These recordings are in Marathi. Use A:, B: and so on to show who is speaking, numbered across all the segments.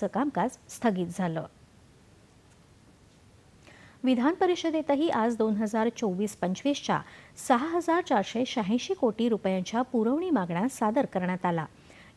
A: चं कामकाज स्थगित झालं. विधान परिषदेतही आज दोन हजार चोवीस पंचवीसच्या सहा हजार चारशे शहाऐंशी कोटी रुपयांच्या पुरवणी मागण्या सादर करण्यात आला.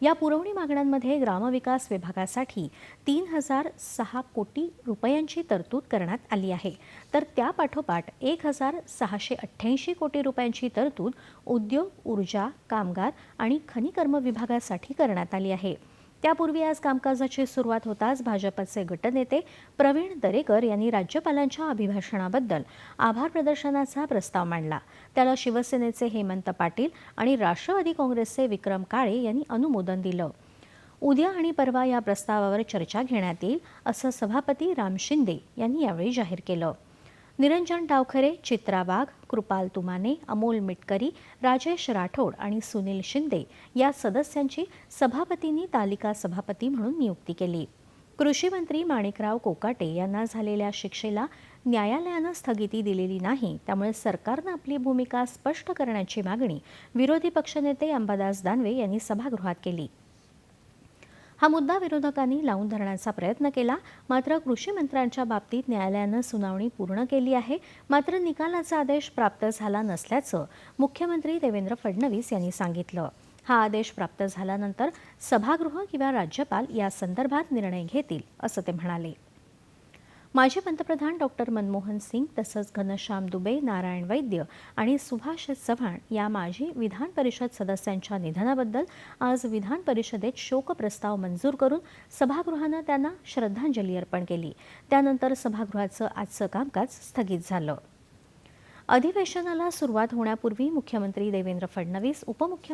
A: या पुरवणी मागण्यांमध्ये ग्रामविकास विभागासाठी तीन हजार सहा कोटी रुपयांची तरतूद करण्यात आली आहे. तर त्यापाठोपाठ एक हजार सहाशे अठ्ठ्याऐंशी कोटी रुपयांची तरतूद उद्योग ऊर्जा कामगार आणि खनिकर्म विभागासाठी करण्यात आली आहे. त्यापूर्वी आज कामकाजाची सुरुवात होताच भाजपचे गटनेते प्रवीण दरेकर यांनी राज्यपालांच्या अभिभाषणाबद्दल आभार प्रदर्शनाचा प्रस्ताव मांडला. त्याला शिवसेनेचे हेमंत पाटील आणि राष्ट्रवादी काँग्रेसचे विक्रम काळे यांनी अनुमोदन दिलं. उद्या आणि परवा या प्रस्तावावर चर्चा घेण्यात येईल असं सभापती राम शिंदे यांनी यावेळी जाहीर केलं. निरंजन डावखरे चित्रा वाघ कृपाल तुमाने अमोल मिटकरी राजेश राठोड आणि सुनील शिंदे या सदस्यांची सभापतींनी तालिका सभापती म्हणून नियुक्ती केली. कृषी मंत्री माणिकराव कोकाटे यांना झालेल्या शिक्षेला न्यायालयानं स्थगिती दिलेली नाही त्यामुळे सरकारनं आपली भूमिका स्पष्ट करण्याची मागणी विरोधी पक्षनेते अंबादास दानवे यांनी सभागृहात केली. हा मुद्दा विरोधकांनी लावून धरण्याचा प्रयत्न केला. मात्र कृषी मंत्र्यांच्या बाबतीत न्यायालयानं सुनावणी पूर्ण केली आहे. मात्र निकालाचा आदेश प्राप्त झाला नसल्याचं मुख्यमंत्री देवेंद्र फडणवीस यांनी सांगितलं. हा आदेश प्राप्त झाल्यानंतर सभागृह किंवा राज्यपाल या संदर्भात निर्णय घेतील असं ते म्हणाले. माजी पंतप्रधान डॉक्टर मनमोहन सिंग तसंच घनश्याम दुबे नारायण वैद्य आणि सुभाष चव्हाण या माजी विधान परिषद सदस्यांच्या निधनाबद्दल आज विधान परिषदेत शोकप्रस्ताव मंजूर करून सभागृहानं त्यांना श्रद्धांजली अर्पण केली. त्यानंतर सभागृहाचं आजचं कामकाज स्थगित झालं. अधिवेशनाला सुरुवात होण्यापूर्वी मुख्यमंत्री देवेंद्र फडणवीस उपमुख्यमंत्री